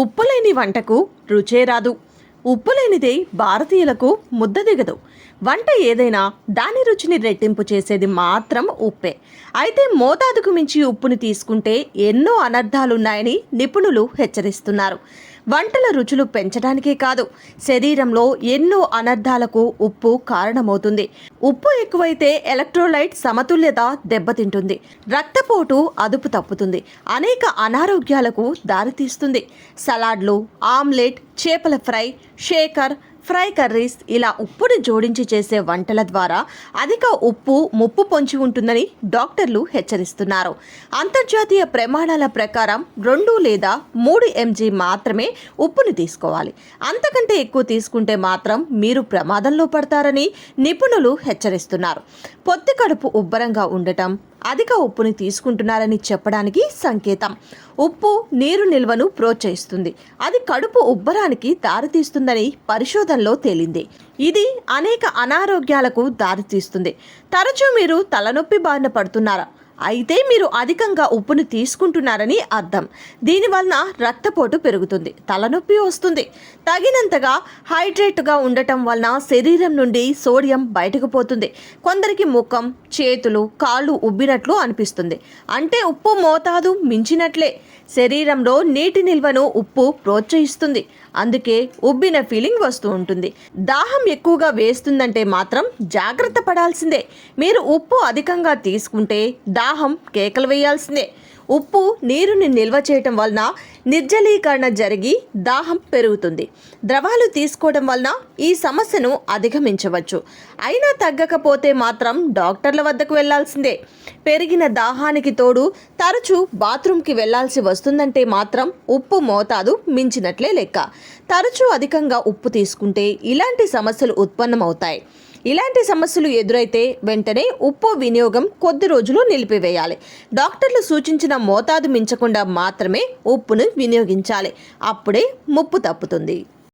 ఉప్పు లేని వంటకు రుచే రాదు. ఉప్పు లేనిదే భారతీయులకు ముద్ద దిగదు. వంట ఏదైనా దాని రుచిని రెట్టింపు చేసేది మాత్రం ఉప్పే. అయితే మోతాదుకు మించి ఉప్పుని తీసుకుంటే ఎన్నో అనర్థాలున్నాయని నిపుణులు హెచ్చరిస్తున్నారు. వంటల రుచులు పెంచడానికే కాదు శరీరంలో ఎన్నో అనర్థాలకు ఉప్పు కారణమవుతుంది. ఉప్పు ఎక్కువైతే ఎలక్ట్రోలైట్ సమతుల్యత దెబ్బతింటుంది. రక్తపోటు అదుపు తప్పుతుంది. అనేక అనారోగ్యాలకు దారితీస్తుంది. సలాడ్లు ఆమ్లెట్ చేపల ఫ్రై షేకర్ ఫ్రై కర్రీస్ ఇలా ఉప్పుని జోడించి చేసే వంటల ద్వారా అధిక ఉప్పు ముప్పు పొంచి ఉంటుందని డాక్టర్లు హెచ్చరిస్తున్నారు. అంతర్జాతీయ ప్రమాణాల ప్రకారం రెండు లేదా మూడు ఎంజీ మాత్రమే ఉప్పుని తీసుకోవాలి. అంతకంటే ఎక్కువ తీసుకుంటే మాత్రం మీరు ప్రమాదంలో పడతారని నిపుణులు హెచ్చరిస్తున్నారు. పొత్తి కడుపు ఉబ్బరంగా ఉండటం అధిక ఉప్పుని తీసుకుంటున్నారని చెప్పడానికి సంకేతం. ఉప్పు నీరు నిల్వను ప్రోత్సహిస్తుంది. అది కడుపు ఉబ్బరానికి దారితీస్తుందని పరిశోధనలో తేలింది. ఇది అనేక అనారోగ్యాలకు దారితీస్తుంది. తరచూ మీరు తలనొప్పి బారిన పడుతున్నారా? అయితే మీరు అధికంగా ఉప్పును తీసుకుంటున్నారని అర్థం. దీనివలన రక్తపోటు పెరుగుతుంది తలనొప్పి వస్తుంది. తగినంతగా హైడ్రేట్గా ఉండటం వలన శరీరం నుండి సోడియం బయటకు పోతుంది. కొందరికి ముఖం చేతులు కాళ్ళు ఉబ్బినట్లు అనిపిస్తుంది. అంటే ఉప్పు మోతాదు మించినట్లే. శరీరంలో నీటి నిల్వను ఉప్పు ప్రోత్సహిస్తుంది. అందుకే ఉబ్బిన ఫీలింగ్ వస్తూ ఉంటుంది. దాహం ఎక్కువగా వేస్తుందంటే మాత్రం జాగ్రత్త పడాల్సిందే. మీరు ఉప్పు అధికంగా తీసుకుంటే దా దాహం కేకలు వేయాల్సిందే ఉప్పు నీరుని నిల్వ చేయటం వలన నిర్జలీకరణ జరిగి దాహం పెరుగుతుంది. ద్రవాలు తీసుకోవడం వలన ఈ సమస్యను అధిగమించవచ్చు. అయినా తగ్గకపోతే మాత్రం డాక్టర్ల వద్దకు వెళ్ళాల్సిందే. పెరిగిన దాహానికి తోడు తరచూ బాత్రూంకి వెళ్ళాల్సి వస్తుందంటే మాత్రం ఉప్పు మోతాదు మించినట్లే లెక్క. తరచూ అధికంగా ఉప్పు తీసుకుంటే ఇలాంటి సమస్యలు ఉత్పన్నమవుతాయి. ఇలాంటి సమస్యలు ఎదురైతే వెంటనే ఉప్పు వినియోగం కొద్ది రోజులు నిలిపివేయాలి. డాక్టర్లు సూచించిన మోతాదు మించకుండా మాత్రమే ఉప్పును వినియోగించాలి. అప్పుడే ముప్పు తప్పుతుంది.